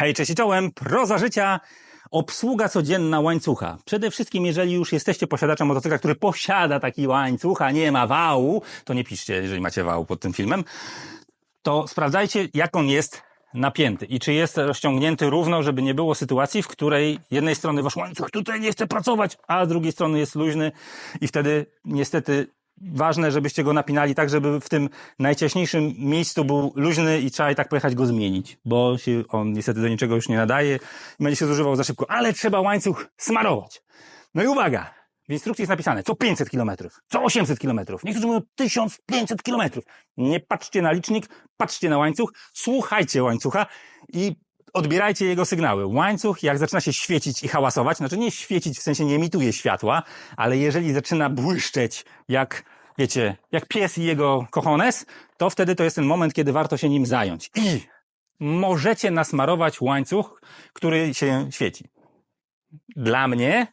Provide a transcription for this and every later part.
Hej, cześć i czołem, proza życia, obsługa codzienna łańcucha. Przede wszystkim, jeżeli już jesteście posiadaczem motocykla, który posiada taki łańcuch, a nie ma wału, to nie piszcie, jeżeli macie wał pod tym filmem, to sprawdzajcie, jak on jest napięty i czy jest rozciągnięty równo, żeby nie było sytuacji, w której jednej strony wasz łańcuch tutaj nie chce pracować, a z drugiej strony jest luźny i wtedy niestety ważne, żebyście go napinali tak, żeby w tym najciaśniejszym miejscu był luźny i trzeba i tak pojechać go zmienić, bo się on niestety do niczego już nie nadaje i będzie się zużywał za szybko, ale trzeba łańcuch smarować. No i uwaga, w instrukcji jest napisane co 500 km, co 800 km, niektórzy mówią 1500 km. Nie patrzcie na licznik, patrzcie na łańcuch, słuchajcie łańcucha i odbierajcie jego sygnały. Łańcuch, jak zaczyna się świecić i hałasować, znaczy nie świecić, w sensie nie emituje światła, ale jeżeli zaczyna błyszczeć, jak, wiecie, jak pies i jego kochones, to wtedy to jest ten moment, kiedy warto się nim zająć. I możecie nasmarować łańcuch, który się świeci. Dla mnie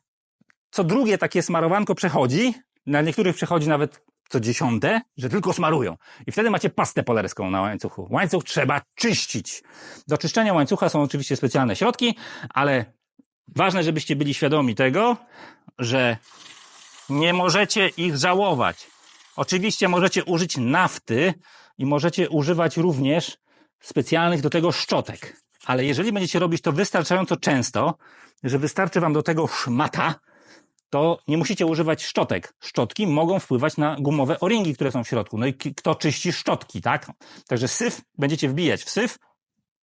co drugie takie smarowanko przechodzi, na niektórych przechodzi nawet co dziesiąte, że tylko smarują. I wtedy macie pastę polerską na łańcuchu. Łańcuch trzeba czyścić. Do czyszczenia łańcucha są oczywiście specjalne środki, ale ważne, żebyście byli świadomi tego, że nie możecie ich żałować. Oczywiście możecie użyć nafty i możecie używać również specjalnych do tego szczotek. Ale jeżeli będziecie robić to wystarczająco często, że wystarczy wam do tego szmata, to nie musicie używać szczotek. Szczotki mogą wpływać na gumowe o-ringi, które są w środku. No i kto czyści szczotki, tak? Także syf będziecie wbijać w syf.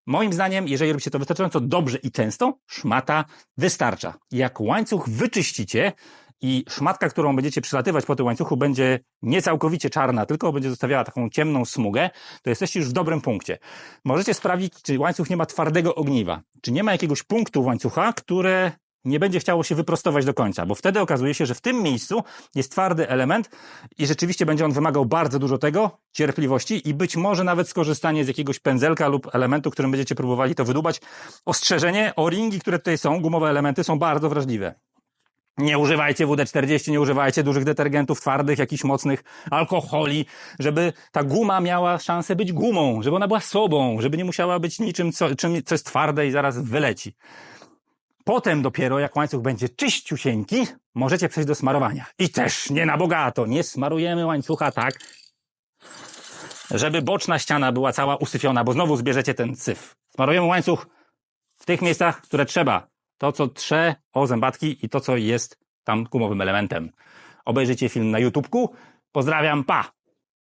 Moim zdaniem, jeżeli robicie to wystarczająco dobrze i często, szmata wystarcza. Jak łańcuch wyczyścicie i szmatka, którą będziecie przylatywać po tym łańcuchu będzie nie całkowicie czarna, tylko będzie zostawiała taką ciemną smugę, to jesteście już w dobrym punkcie. Możecie sprawdzić, czy łańcuch nie ma twardego ogniwa. Czy nie ma jakiegoś punktu łańcucha, które nie będzie chciało się wyprostować do końca, bo wtedy okazuje się, że w tym miejscu jest twardy element i rzeczywiście będzie on wymagał bardzo dużo tego, cierpliwości i być może nawet skorzystanie z jakiegoś pędzelka lub elementu, którym będziecie próbowali to wydubać. Ostrzeżenie, o-ringi, które tutaj są, gumowe elementy są bardzo wrażliwe. Nie używajcie WD-40, nie używajcie dużych detergentów twardych, jakichś mocnych alkoholi, żeby ta guma miała szansę być gumą, żeby ona była sobą, żeby nie musiała być niczym, co, czym, co jest twarde i zaraz wyleci. Potem dopiero, jak łańcuch będzie czyściusieńki, możecie przejść do smarowania. I też nie na bogato, nie smarujemy łańcucha tak, żeby boczna ściana była cała usyfiona, bo znowu zbierzecie ten syf. Smarujemy łańcuch w tych miejscach, które trzeba. To, co trze o zębatki i to, co jest tam gumowym elementem. Obejrzyjcie film na YouTubku. Pozdrawiam, pa!